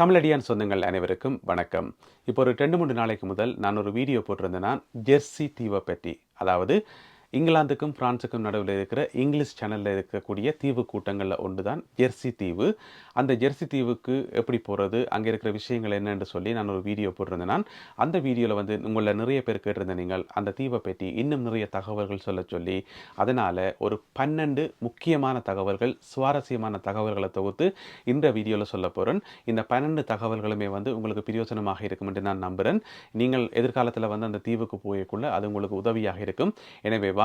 தமிழடியான் சொந்தங்கள் அனைவருக்கும் வணக்கம். இப்போ ஒரு ரெண்டு மூணு நாளைக்கு முதல் நான் ஒரு வீடியோ போட்டிருந்தேன் நான் ஜெர்சி தீவை பற்றி. அதாவது இங்கிலாந்துக்கும் பிரான்ஸுக்கும் நடுவில் இருக்கிற இங்கிலீஷ் சேனலில் இருக்கக்கூடிய தீவு கூட்டங்களில் ஒன்று தான் ஜெர்சி தீவு. அந்த ஜெர்சி தீவுக்கு எப்படி போகிறது அங்கே இருக்கிற விஷயங்கள் என்னென்று சொல்லி நான் ஒரு வீடியோ போட்டிருந்தேன் நான். அந்த வீடியோவில் வந்து உங்களை நிறைய பேர் கேட்டிருந்த நீங்கள் அந்த தீவை பற்றி இன்னும் நிறைய தகவல்கள் சொல்ல சொல்லி அதனால் ஒரு பன்னெண்டு முக்கியமான தகவல்கள் சுவாரஸ்யமான தகவல்களை தொகுத்து இந்த வீடியோவில் சொல்ல போகிறேன் இந்த பன்னெண்டு தகவல்களுமே வந்து உங்களுக்கு பிரயோஜனமாக இருக்கும் என்று நான் நம்புகிறேன் நீங்கள் எதிர்காலத்தில் வந்து அந்த தீவுக்கு போயக்குள்ள அது உங்களுக்கு உதவியாக இருக்கும். எனவே வா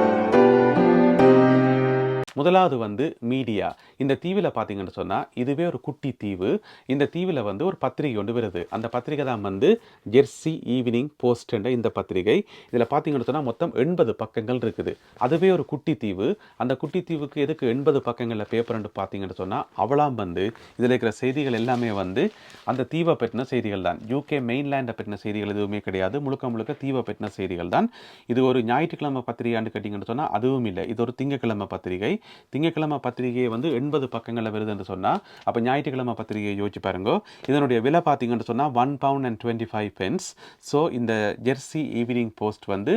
முதலாவது வந்து மீடியா. இந்த தீவில் பார்த்தீங்கன்னு சொன்னால் இதுவே ஒரு குட்டி தீவு. இந்த தீவில் வந்து ஒரு பத்திரிகை ஒன்று வருது. அந்த பத்திரிகை தான் வந்து ஜெர்சி ஈவினிங் போஸ்ட் என்ற இந்த பத்திரிகை. இதில் பார்த்தீங்கன்னு சொன்னால் மொத்தம் எண்பது பக்கங்கள் இருக்குது. அதுவே ஒரு குட்டி தீவு. அந்த குட்டி தீவுக்கு எதுக்கு எண்பது பக்கங்களில் பேப்பர்னு பார்த்தீங்கன்னு சொன்னால் அவளாம் வந்து இதில் இருக்கிற செய்திகள் எல்லாமே வந்து அந்த தீவை பற்றின செய்திகள் தான். யூகே மெயின்லேண்டை பற்றின செய்திகள் எதுவுமே கிடையாது. முழுக்க முழுக்க தீவை பற்றின செய்திகள் தான். இது ஒரு ஞாயிற்றுக்கிழமை பத்திரிகைன்னு கேட்டிங்கன்னு சொன்னால் அதுவும் இல்லை. இது ஒரு திங்கக்கிழமை பத்திரிகை. திங்கக்கிழமை பத்திரிகையை வந்து எண்பது பக்கங்களில் வருது என்று சொன்னால் அப்போ ஞாயிற்றுக்கிழமை பத்திரிகையை யோசிச்சு பாருங்க. இதனுடைய விலை பார்த்தீங்கன்னு சொன்னால் one pound and twenty five pence so இந்த ஜெர்சி ஈவினிங் போஸ்ட் வந்து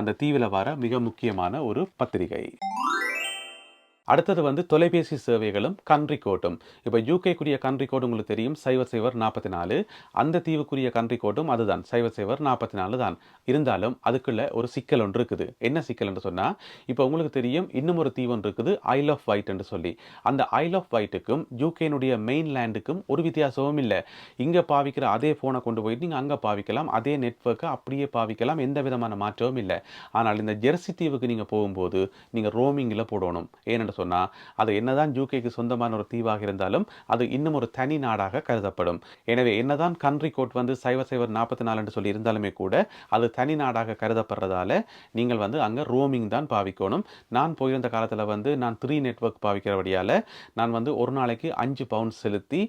அந்த தீவில் வர மிக முக்கியமான ஒரு பத்திரிகை. அடுத்தது வந்து தொலைபேசி சேவைகளும் கண்ட்ரி கோட்டும் இப்போ யூகேக்குரிய கண்ட்ரி கோடு உங்களுக்கு தெரியும் சைவர் சைவர் நாற்பத்தி நாலு அந்த தீவுக்குரிய கண்ட்ரி கோட்டும் அதுதான் சைவர் சைவர் நாற்பத்தி நாலு தான். இருந்தாலும் அதுக்குள்ள ஒரு சிக்கல் ஒன்று இருக்குது. என்ன சிக்கல் என்று சொன்னால் இப்போ உங்களுக்கு தெரியும் இன்னும் ஒரு தீவு ஒன்று இருக்குது ஐல் ஆஃப் ஒயிட் என்று சொல்லி. அந்த ஐல் ஆஃப் ஒயிட்டுக்கும் யூகேனுடைய மெயின் லேண்டுக்கும் ஒரு வித்தியாசமும் இல்லை. இங்கே பாவிக்கிற அதே ஃபோனை கொண்டு போயிட்டு நீங்கள் அங்கே பாவிக்கலாம் அதே நெட்ஒர்க்கை அப்படியே பாவிக்கலாம் எந்த விதமான மாற்றமும் இல்லை. ஆனால் இந்த ஜெர்சி தீவுக்கு நீங்கள் போகும்போது நீங்கள் ரோமிங்கில் போடணும். ஏனென்று சொன்னால் அது என்னதான் யூகேக்கு சொந்தமான ஒரு தீவாக இருந்தாலும் அது இன்னும் ஒரு தனி நாடாக கருதப்படும். எனவே என்னதான் கண்ட்ரி கோட் வந்து சைவர் சைவர் நாற்பத்தி நாலுன்னு சொல்லி இருந்தாலுமே கூட அது தனி நாடாக கருதப்படுறதால நீங்கள் வந்து அங்கே ரோமிங் தான் பாவிக்கணும். நான் போயிருந்த காலத்தில் வந்து நான் த்ரீ நெட்ஒர்க் பாவிக்கிறபடியால் நான் வந்து ஒரு நாளைக்கு அஞ்சு பவுண்ட் செலுத்தி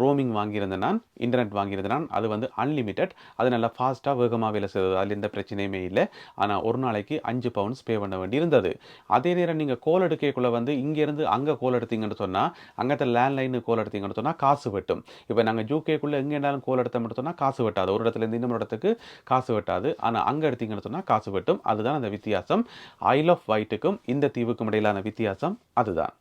ரோமிங் வாங்கியிருந்தேன் நான் இன்டர்நெட் வாங்கியிருந்தேன் நான் அது வந்து அன்லிமிட்டட் அது நல்லா ஃபாஸ்ட்டாக வேகமாக வேலை செய்யுது அதில் எந்த பிரச்சனையுமே இல்லை. ஆனால் ஒரு நாளைக்கு அஞ்சு பவுண்ட்ஸ் பே பண்ண வேண்டி இருந்தது அதே நேரம் நீங்கள் கோல் எடுக்கக்குள்ளே வந்து வந்து இங்கேருந்து அங்கே கோல் எடுத்தீங்கன்னு சொன்னால் அங்கே லேண்ட்லைனு கோல் எடுத்தீங்கன்னு சொன்னால் காசு வெட்டும். இப்போ நாங்கள் ஜூகேக்குள்ளே எங்கே இருந்தாலும் கோல் எடுத்தோம்னு மட்டும் சொன்னால் காசு வெட்டாது. ஒரு இடத்துலேருந்து இன்னொரு இடத்துக்கு காசு வெட்டாது. ஆனால் அங்கே எடுத்தீங்கன்னு சொன்னால் காசு வெட்டும். அதுதான் அந்த வித்தியாசம். ஐல் ஆஃப் ஒயிட்டுக்கும் இந்த தீவுக்கும் இடையிலான வித்தியாசம் அதுதான்.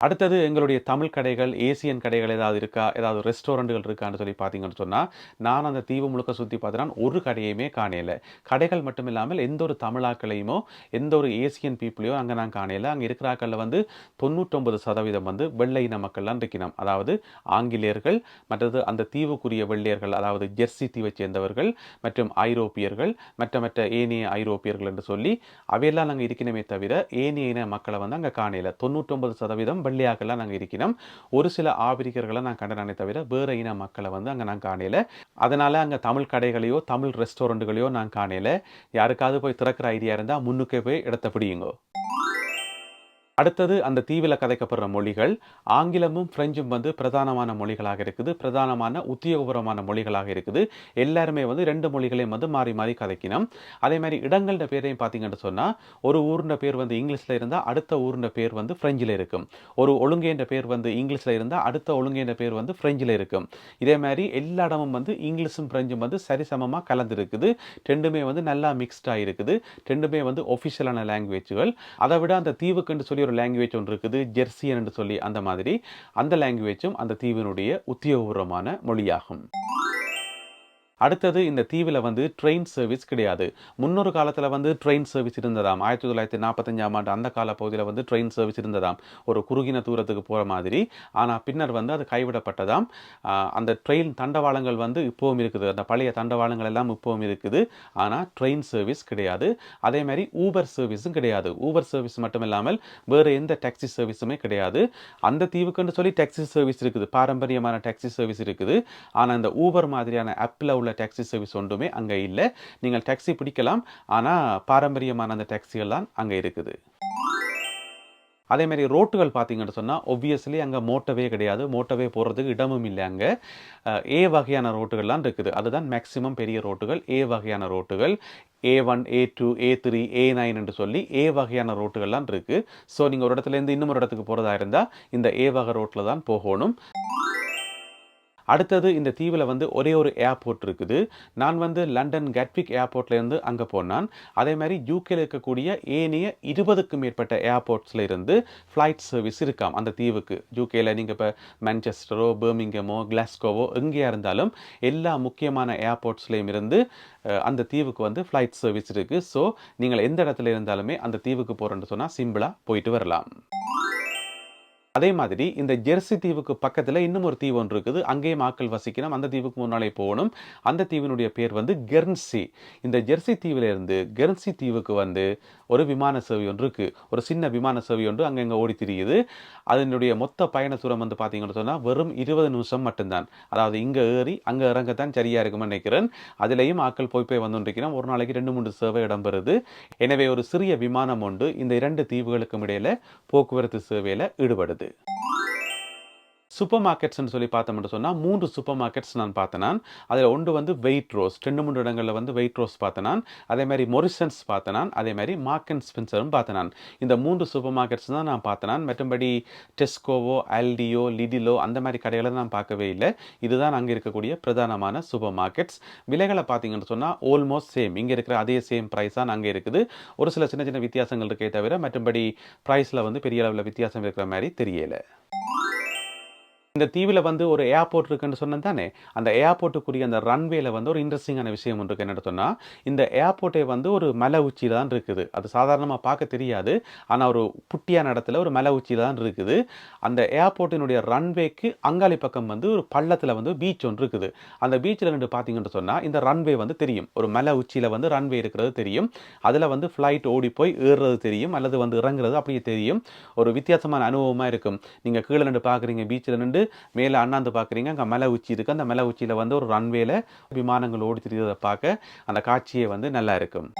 அடுத்தது எங்களுடைய தமிழ் கடைகள் ஏசியன் கடைகள் ஏதாவது இருக்கா? ஏதாவது ரெஸ்டாரண்ட்டுகள் இருக்கான்னு சொல்லி பார்த்தீங்கன்னு சொன்னால் நான் அந்த தீவு முழுக்க சுற்றி பார்த்தேன்னா ஒரு கடையுமே காணையில கடைகள் மட்டும் இல்லாமல் எந்த ஒரு தமிழாக்களையுமோ எந்த ஒரு ஏசியன் பீப்புளையோ அங்கே நான் காணையில அங்கே இருக்கிற ஆக்களில் வந்து தொண்ணூற்றொம்பது சதவீதம் வந்து வெள்ளை இன மக்கள்லாம் இருக்கணும் அதாவது ஆங்கிலேயர்கள் மற்றது அந்த தீவுக்குரிய வெள்ளையர்கள் அதாவது ஜெர்சி தீவை சேர்ந்தவர்கள் மற்றும் ஐரோப்பியர்கள் மற்ற மற்ற ஏனைய ஐரோப்பியர்கள் என்று சொல்லி அவையெல்லாம் நாங்கள் இருக்கணுமே தவிர ஏனைய இன மக்களை வந்து அங்கே காணையில தொண்ணூற்றொம்பது சதவீதம் வெள்ளையாக்கெல்லாம் நாங்கள் இருக்கிறோம். ஒரு சில ஆபிரிக்கர்களை நான் கண்டனானே தவிர வேறு இன மக்களை வந்து அங்கே நான் காணையில அதனால் அங்கே தமிழ் கடைகளையோ தமிழ் ரெஸ்டாரண்ட்டுகளையோ நான் காணையில யாருக்காவது போய் திறக்கிற ஐடியா இருந்தால் முன்னுக்கே போய் இடத்த பிடியுங்கோ. அடுத்தது அந்த தீவில் கதைக்கப்படுற மொழிகள் ஆங்கிலமும் பிரெஞ்சும் வந்து பிரதானமான மொழிகளாக இருக்குது பிரதானமான உத்தியோகபூர்வமான மொழிகளாக இருக்குது. எல்லாருமே வந்து ரெண்டு மொழிகளையும் வந்து மாறி மாறி கதைக்கணும். அதே மாதிரி இடங்கள்ட பேரையும் பார்த்தீங்கன்னு சொன்னால் ஒரு ஊர்ன பேர் வந்து இங்கிலீஷில் இருந்தால் அடுத்த ஊருன்ற பேர் வந்து ஃப்ரெஞ்சில் இருக்கும். ஒரு ஒழுங்கேன்ற பேர் வந்து இங்கிலீஷில் இருந்தால் அடுத்த ஒழுங்கேன்ற பேர் வந்து ஃப்ரெஞ்சில் இருக்கும். இதே மாதிரி எல்லா இடமும் வந்து இங்கிலீஷும் ஃப்ரெஞ்சும் வந்து சரிசமமாக கலந்துருக்குது. ரெண்டுமே வந்து நல்லா மிக்ஸ்டாக இருக்குது. ரெண்டுமே வந்து ஒஃபிஷியலான லாங்குவேஜுகள் அதை விட அந்த தீவுக்குன்னு சொல்லி ஒரு லாங்குவேஜ் ஒன்று இருக்குது ஜெர்சியன் என்று சொல்லி அந்த மாதிரி. அந்த லாங்குவேஜும் அந்த தீவினுடைய உத்தியோகபூர்வமான மொழியாகும். அடுத்தது இந்த தீவில் வந்து ட்ரெயின் சர்வீஸ் கிடையாது. முன்னொரு காலத்தில் வந்து ட்ரெயின் சர்வீஸ் இருந்ததாம். ஆயிரத்தி தொள்ளாயிரத்தி நாற்பத்தஞ்சாம் ஆண்டு அந்த கால பகுதியில் வந்து ட்ரெயின் சர்வீஸ் இருந்ததாம். ஒரு குறுகின தூரத்துக்கு போகிற மாதிரி. ஆனால் பின்னர் வந்து அது கைவிடப்பட்டதாம். அந்த ட்ரெயின் தண்டவாளங்கள் வந்து இப்போவும் இருக்குது. அந்த பழைய தண்டவாளங்கள் எல்லாம் இப்போவும் இருக்குது. ஆனால் ட்ரெயின் சர்வீஸ் கிடையாது. அதே மாதிரி ஊபர் சர்வீஸும் கிடையாது. ஊபர் சர்வீஸ் மட்டும் இல்லாமல் வேறு எந்த டாக்ஸி சர்வீஸுமே கிடையாது. அந்த தீவுக்குன்னு சொல்லி டாக்ஸி சர்வீஸ் இருக்குது. பாரம்பரியமான டாக்ஸி சர்வீஸ் இருக்குது. ஆனால் இந்த ஊபர் மாதிரியான ஆப்பில் உள்ள டாக்ஸி சர்வீஸ் ஒன்றுமே அங்கே இல்லை. நீங்கள் டாக்ஸி பிடிக்கலாம். ஆனால் பாரம்பரியமான அந்த டாக்ஸிகள் தான் அங்கே இருக்குது. அதே மாதிரி ரோட்டுகள் பார்த்தீங்கன்னு சொன்னால் ஒப்வியஸ்லி அங்கே மோட்டவே கிடையாது. மோட்டவே போகிறதுக்கு இடமும் இல்லை அங்கே. ஏ வகையான ரோட்டுகள்லாம் இருக்குது. அதுதான் மேக்ஸிமம் பெரிய ரோட்டுகள். ஏ வகையான ரோட்டுகள். A one A two A three A nine என்று சொல்லி ஏ வகையான ரோட்டுகள்லாம் இருக்குது ஸோ நீங்கள் ஒரு இடத்துலேருந்து இன்னும் ஒரு இடத்துக்கு போகிறதா இருந்தால் இந்த ஏ வகை ரோட்டில் தான் போகணும். அடுத்தது இந்த தீவில் வந்து ஒரே ஒரு ஏர்போர்ட் இருக்குது. நான் வந்து லண்டன் கெட்விக் ஏர்போர்ட்லேருந்து அங்கே போனான். அதே மாதிரி யூகேல இருக்கக்கூடிய ஏனைய இருபதுக்கும் மேற்பட்ட ஏர்போர்ட்ஸில் இருந்து ஃப்ளைட் சர்வீஸ் இருக்காம் அந்த தீவுக்கு. யூகேல நீங்கள் இப்போ மேன்செஸ்டரோ பேர்மிங்கமோ கிளாஸ்கோவோ எங்கேயா இருந்தாலும் எல்லா முக்கியமான ஏர்போர்ட்ஸ்லேயும் இருந்து அந்த தீவுக்கு வந்து ஃப்ளைட் சர்வீஸ் இருக்குது ஸோ நீங்கள் எந்த இடத்துல இருந்தாலுமே அந்த தீவுக்கு போகிறேன்னு சொன்னால் சிம்பிளாக போயிட்டு வரலாம். அதே மாதிரி இந்த ஜெர்சி தீவுக்கு பக்கத்தில் இன்னும் ஒரு தீவு ஒன்று இருக்குது. அங்கேயும் ஆக்கள் வசிக்கணும். அந்த தீவுக்கு முன்னாலே போகணும். அந்த தீவினுடைய பேர் வந்து கெர்ன்சி. இந்த ஜெர்சி தீவிலிருந்து கெர்ன்சி தீவுக்கு வந்து ஒரு விமான சேவை ஒன்று இருக்குது ஒரு சின்ன விமான சேவை ஒன்று அங்கங்கே ஓடி திரியுது. அதனுடைய மொத்த பயண தூரம் வந்து பார்த்தீங்கன்னு சொன்னால் வெறும் இருபது நிமிஷம் மட்டும்தான். அதாவது இங்கே ஏறி அங்கே இறங்கத்தான் சரியாக இருக்கும்னு நினைக்கிறேன். அதுலேயும் ஆட்கள் போய் போய் வந்துருக்கிறோம் ஒரு நாளைக்கு ரெண்டு மூணு சேவை இடம்பெறுது. எனவே ஒரு சிறிய விமானம் ஒன்று இந்த இரண்டு தீவுகளுக்கும் இடையில போக்குவரத்து சேவையில் ஈடுபடுது. சூப்பர் மார்க்கெட்ஸ்னு சொல்லி பார்த்தோம்னு சொன்னால் மூன்று சூப்பர் மார்க்கெட்ஸ் நான் பார்த்தேன் நான் அதில் ஒன்று வந்து வெயிட் ரோஸ் ரெண்டு மூன்று இடங்களில் வந்து வெயிட் ரோஸ் பார்த்தேன் நான் அதே மாதிரி மொரிசன்ஸ் பார்த்தேன் நான் அதே மாதிரி மார்க் அண்ட் ஸ்பென்சரும் பார்த்தேன் நான் இந்த மூன்று சூப்பர் மார்க்கெட்ஸ் தான் நான் பார்த்தேன் நான் மற்றபடி டெஸ்கோவோ ஆல்டியோ லிடிலோ அந்த மாதிரி கடைகளை நான் பார்க்கவே இல்லை. இதுதான் அங்கே இருக்கக்கூடிய பிரதானமான சூப்பர் மார்க்கெட்ஸ் விலைகளை பார்த்தீங்கன்னு சொன்னால் ஆல்மோஸ்ட் சேம் இங்கே இருக்கிற அதே சேம் ப்ரைஸ் தான் அங்கே இருக்குது. ஒரு சில சின்ன சின்ன வித்தியாசங்கள் இருக்கே தவிர மற்றபடி ப்ரைஸில் வந்து பெரிய அளவில் வித்தியாசம் இருக்கிற மாதிரி தெரியலை. இந்த தீவில் வந்து ஒரு ஏர்போர்ட் இருக்குன்னு சொன்னேன் தானே அந்த ஏர்போர்ட்டுக்குரிய அந்த ரன்வேல வந்து ஒரு இன்ட்ரெஸ்டிங்கான விஷயம் ஒன்று இருக்கு. என்ன சொன்னால் இந்த ஏர்போர்ட்டே வந்து ஒரு மலை உச்சியில் தான் இருக்குது. அது சாதாரணமாக பார்க்க தெரியாது. ஆனால் ஒரு புட்டியான இடத்துல ஒரு மலை உச்சியில் தான் இருக்குது. அந்த ஏர்போர்ட்டினுடைய ரன்வேக்கு அங்காளி பக்கம் வந்து ஒரு பள்ளத்தில் வந்து பீச் ஒன்று இருக்குது. அந்த பீச்சில் நின்று பார்த்தீங்கன்னு சொன்னால் இந்த ரன்வே வந்து தெரியும். ஒரு மலை உச்சியில் வந்து ரன்வே இருக்கிறது தெரியும். அதில் வந்து ஃப்ளைட் ஓடி போய் ஏறுறது தெரியும். அல்லது வந்து இறங்குறது அப்படியே தெரியும். ஒரு வித்தியாசமான அனுபவமாக இருக்கும். நீங்கள் கீழே நின்று பார்க்குறீங்க பீச்சில் நின்று மேலே அண்ணாந்து பார்க்குறீங்க. அங்கே மலை உச்சி இருக்குது அந்த மலை உச்சியில் வந்து ஒரு ரன்வேல விமானங்கள் ஓடி திரிகிறத பார்க்க அந்த காட்சியே வந்து நல்லா இருக்கும்.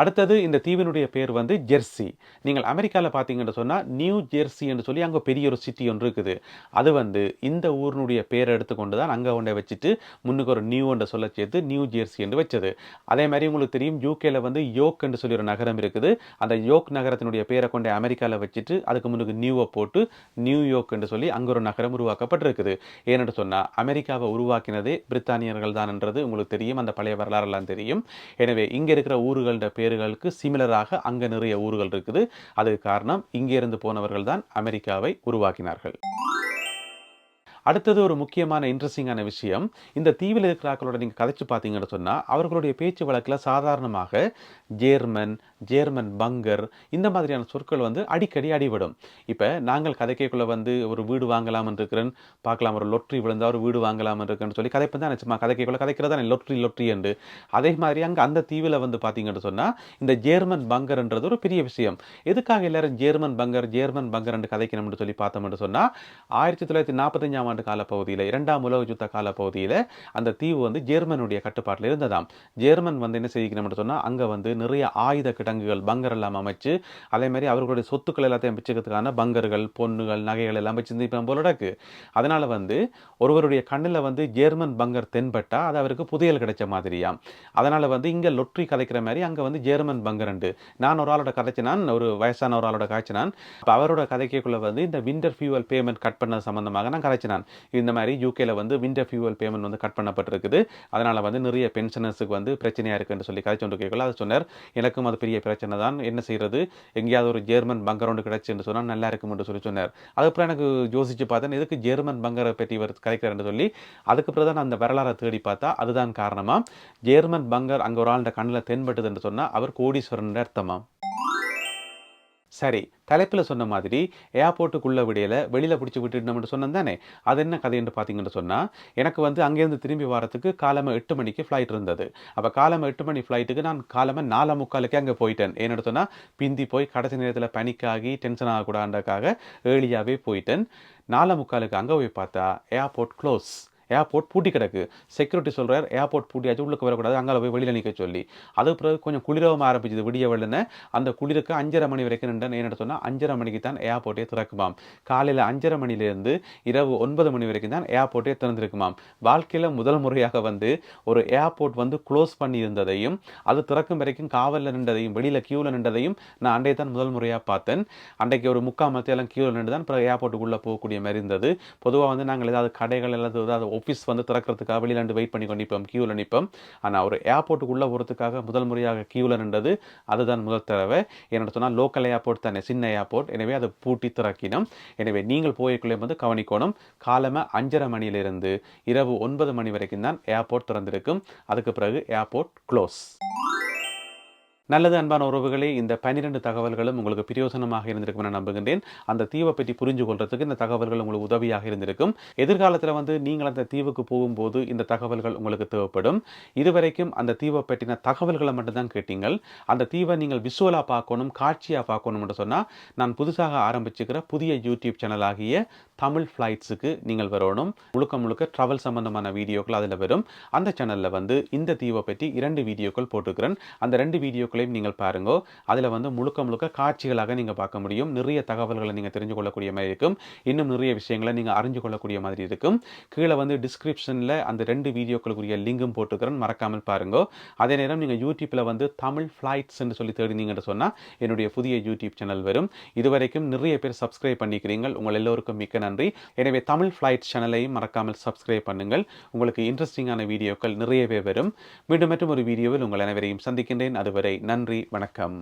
அடுத்தது இந்த தீவினுடைய பேர் வந்து ஜெர்சி. நீங்கள் அமெரிக்காவில் பார்த்தீங்கன்னு சொன்னால் நியூ ஜெர்சி என்று சொல்லி அங்கே பெரிய ஒரு சிட்டி ஒன்று இருக்குது. அது வந்து இந்த ஊரினுடைய பேரை எடுத்துக்கொண்டு தான் அங்கே ஒன்றை வச்சுட்டு முன்னுக்கு ஒரு நியூ ஒன்றை சொல்ல சேர்த்து நியூ ஜெர்சி என்று வச்சது. அதே மாதிரி உங்களுக்கு தெரியும் யூகேல வந்து யோக் என்று சொல்லி ஒரு நகரம் இருக்குது. அந்த யோக் நகரத்தினுடைய பேரை கொண்டு அமெரிக்காவில் வச்சுட்டு அதுக்கு முன்னுக்கு நியூவை போட்டு நியூ என்று சொல்லி அங்கே ஒரு நகரம் உருவாக்கப்பட்டிருக்குது. ஏனென்று சொன்னால் அமெரிக்காவை உருவாக்கினதே பிரித்தானியர்கள் தான் என்றது உங்களுக்கு தெரியும். அந்த பழைய வரலாறுலாம் தெரியும். எனவே இங்கே இருக்கிற ஊர்களோட பேர்களுக்கு சிமிலராக அங்கே நிறைய ஊர்கள் இருக்குது. அதுக்கு காரணம் இங்கே இருந்து போனவர்கள் தான் அமெரிக்காவை உருவாக்கினார்கள். அடுத்தது ஒரு முக்கியமான இன்ட்ரெஸ்டிங்கான விஷயம். இந்த தீவில் இருக்கிறாக்களோட நீங்கள் கதைச்சு பார்த்தீங்கன்னு சொன்னால் அவர்களுடைய பேச்சு வழக்கில் சாதாரணமாக ஜேர்மன் ஜேர்மன் பங்கர் இந்த மாதிரியான சொற்கள் வந்து அடிக்கடி அடிபடும். இப்போ நாங்கள் கதைக்கைக்குள்ளே வந்து ஒரு வீடு வாங்கலாம்னு இருக்கிறேன் பார்க்கலாம் ஒரு லொட்ரி விழுந்தால் ஒரு வீடு வாங்கலாம்னு இருக்குன்னு சொல்லி கதைப்பு தான் நினச்சுமா? கதைக்கைக்குள்ளே கதைக்கிறதா லொட்ரி லொட்ரி என்று. அதே மாதிரி அங்கே அந்த தீவில் வந்து பார்த்தீங்கன்னு சொன்னால் இந்த ஜேர்மன் பங்கர்ன்றது ஒரு பெரிய விஷயம். எதுக்காக எல்லாரும் ஜேர்மன் பங்கர் ஜேர்மன் பங்கர் என்று கதைக்கணும்னு சொல்லி பார்த்தோம்னு சொன்னால் ஆயிரத்தி தொள்ளாயிரத்தி நாற்பத்தஞ்சாம் ஆண்டு காலப்பகுதியில் இரண்டாம் உலக யுத்த காலப்பகுதியில் அந்த தீவு வந்து ஜெர்மனுடைய கட்டுப்பாட்டில் இருந்ததாம். ஜெர்மன் வந்து என்ன செய்திக்கணும்னு சொன்னால் அங்கே வந்து நிறைய ஆயுத கிடங்குகள் பங்கர் எல்லாம் அமைச்சு அதே மாதிரி அவர்களுடைய சொத்துக்கள் எல்லாத்தையும் வச்சுக்கிறதுக்கான பங்கர்கள் பொண்ணுகள் நகைகள் எல்லாம் வச்சு இப்போ போல நடக்கு அதனால் வந்து ஒருவருடைய கண்ணில் வந்து ஜெர்மன் பங்கர் தென்பட்டால் அது அவருக்கு புதையல் கிடைச்ச மாதிரியாம். அதனால் வந்து இங்கே லொட்ரி கதைக்கிற மாதிரி அங்கே வந்து ஜெர்மன் பங்கர் உண்டு. நான் ஒரு ஆளோட கதைச்சினான் ஒரு வயசான ஒரு ஆளோட காய்ச்சினான் அவரோட கதைக்குள்ள வந்து இந்த விண்டர் ஃபியூவல் பேமெண்ட் கட் பண்ண சம்பந்தமாக நான் கதைச்சினான். இந்த மாதிரி யூகேல வந்து விண்டர் ஃபியூவல் பேமெண்ட் வந்து கட் பண்ணப்பட்டிருக்குது. அதனால் வந்து நிறைய பென்ஷனர்ஸுக்கு வந்து பிரச்சனையாக இருக்குன்னு சொல்லி கதைச்சு ஒன்று கேட்கல அது சொன்னார் எனக்கும் அது பெரிய பிரச்சனை தான். என்ன செய்கிறது எங்கேயாவது ஒரு ஜெர்மன் பங்கர் ஒன்று கிடைச்சுன்னு சொன்னால் நல்லா இருக்கும்னு சொல்லி சொன்னார். அதுக்கப்புறம் எனக்கு யோசிச்சு பார்த்தேன் எதுக்கு ஜெர்மன் பங்கரை பற்றி இவர் கதைக்கிறேன்னு சொல்லி அதுக்கப்புறம் தான் அந்த வரலாறை தேடி பார்த்தா அதுதான் காரணமாக ஜெர்மன் பங்கர் அங்கே ஒரு ஆளுடைய கண்ணில் தென்பட்டதுன்னு சொன்னால் அவர் கோடீஸ்வரன் அர்த்தமாக சரி தலைப்பில் சொன்ன மாதிரி ஏர்போர்ட்டுக்குள்ள விடையில வெளியில் பிடிச்சி விட்டுட்டோம்னு சொன்னேன் தானே அது என்ன கதைன்னு பார்த்தீங்கன்னு சொன்னால் எனக்கு வந்து அங்கேருந்து திரும்பி வரத்துக்கு காலமாக எட்டு மணிக்கு ஃப்ளைட் இருந்தது. அப்போ காலமாக எட்டு மணி ஃப்ளைட்டுக்கு நான் காலமாக நாலு முக்காலுக்கு அங்கே போயிட்டேன். ஏன்னு சொன்னால் பிந்தி போய் கடைசி நேரத்தில் பனிக்காகி டென்ஷன் ஆகக்கூடாதுக்காக ஏர்லியாகவே போயிட்டேன். நாலு முக்காலுக்கு அங்கே போய் பார்த்தா ஏர்போர்ட் க்ளோஸ் ஏர்போர்ட் பூட்டி கிடக்கு. செக்யூரிட்டி சொல்கிறார் ஏர்போர்ட் பூட்டியாச்சு உள்ளுக்கு வரக்கூடாது அங்கே போய் வெளியில் நிற்க சொல்லி. அது பிறகு கொஞ்சம் குளிரவும் ஆரம்பிச்சது விடிய வெள்ளன. அந்த குளிருக்கு அஞ்சரை மணி வரைக்கும் நின்று என்ன சொன்னால் அஞ்சரை மணிக்கு தான் ஏர்போர்ட்டே திறக்குமாம். காலையில் அஞ்சரை மணிலேருந்து இரவு ஒன்பது மணி வரைக்கும் தான் ஏர்போர்ட்டே திறந்திருக்குமாம். வாழ்க்கையில் முதல் முறையாக வந்து ஒரு ஏர்போர்ட் வந்து க்ளோஸ் பண்ணி இருந்ததையும் அது திறக்கும் வரைக்கும் காவலில் நின்றதையும் வெளியில் கியூவில் நின்றதையும் நான் அன்றைய தான் முதல் முறையாக பார்த்தேன். அன்றைக்கு ஒரு முக்கால் மத்தியெல்லாம் கியூவில் நின்று தான் பிறகு ஏர்போர்ட்டுக்குள்ளே போகக்கூடிய மாதிரி இருந்தது. பொதுவாக வந்து நாங்கள் ஏதாவது கடைகள் அல்லது ஏதாவது ஆஃபீஸ் வந்து திறக்கிறதுக்காக வெளியில் வெயிட் பண்ணி கொண்டு நிற்போம் கியூவில் நிற்போம். ஆனால் ஒரு ஏர்போர்ட்டுக்குள்ளே போகிறதுக்காக முதல் முறையாக கியூவில் நின்றது அதுதான் முதல் தடவை. என்னோட சொன்னால் லோக்கல் ஏர்போர்ட் தானே சின்ன ஏர்போர்ட் எனவே அதை பூட்டி திறக்கினோம் எனவே நீங்கள் போய்க்குள்ளே வந்து கவனிக்கணும். காலமாக அஞ்சரை மணியிலிருந்து இரவு ஒன்பது மணி வரைக்கும் தான் ஏர்போர்ட் திறந்திருக்கும். அதுக்கு பிறகு ஏர்போர்ட் க்ளோஸ் நல்லது அன்பான உறவுகளே இந்த பன்னிரெண்டு தகவல்களும் உங்களுக்கு பிரயோசனமாக இருந்திருக்கும் என நம்புகின்றேன். அந்த தீவை பற்றி புரிஞ்சு கொள்றதுக்கு இந்த தகவல்கள் உங்களுக்கு உதவியாக இருந்திருக்கும். எதிர்காலத்தில் வந்து நீங்கள் அந்த தீவுக்கு போகும்போது இந்த தகவல்கள் உங்களுக்கு தேவைப்படும். இதுவரைக்கும் அந்த தீவை பற்றின தகவல்களை மட்டும்தான் கேட்டீங்கள். அந்த தீவை நீங்கள் விசுவலாக பார்க்கணும் காட்சியாக பார்க்கணும்னு சொன்னால் நான் புதுசாக ஆரம்பிச்சுக்கிற புதிய யூடியூப் சேனல் ஆகிய தமிழ் ஃப்ளைட்ஸுக்கு நீங்கள் வரணும். முழுக்க முழுக்க ட்ராவல் சம்பந்தமான வீடியோக்கள் அதில் வரும். அந்த சேனலில் வந்து இந்த தீவை பற்றி இரண்டு வீடியோக்கள் போட்டுக்கிறேன் அந்த ரெண்டு வீடியோக்களையும் நீங்கள் பாருங்க. அதில் வந்து முழுக்க முழுக்க காட்சிகளாக நீங்கள் பார்க்க முடியும். நிறைய தகவல்களை நீங்கள் தெரிஞ்சு கொள்ளக்கூடிய மாதிரி இருக்கும். இன்னும் நிறைய விஷயங்களை நீங்கள் அறிஞ்சு கொள்ளக்கூடிய மாதிரி இருக்கும். கீழே வந்து டிஸ்கிரிப்ஷனில் அந்த ரெண்டு வீடியோக்களுக்குரிய லிங்கும் போட்டுக்கிறேன் மறக்காமல் பாருங்க. அதே நேரம் நீங்கள் யூடியூப்பில் வந்து தமிழ் ஃப்ளைட்ஸ்ன்னு சொல்லி தேடினீங்கன்னு சொன்னால் என்னுடைய புதிய யூடியூப் சேனல் வரும். இதுவரைக்கும் நிறைய பேர் சப்ஸ்கிரைப் பண்ணிக்கிறீங்க உங்கள் எல்லோருக்கும் மிக்க நன்றி. நன்றி. எனவே தமிழ் ஃப்ளைட் சேனலையும் மறக்காமல் சப்ஸ்கிரைப் பண்ணுங்கள். உங்களுக்கு இன்ட்ரெஸ்டிங்கான வீடியோக்கள் நிறையவே வரும். மீண்டும் மற்றும் ஒரு வீடியோவில் உங்கள் அனைவரையும் சந்திக்கின்றேன். அதுவரை நன்றி வணக்கம்.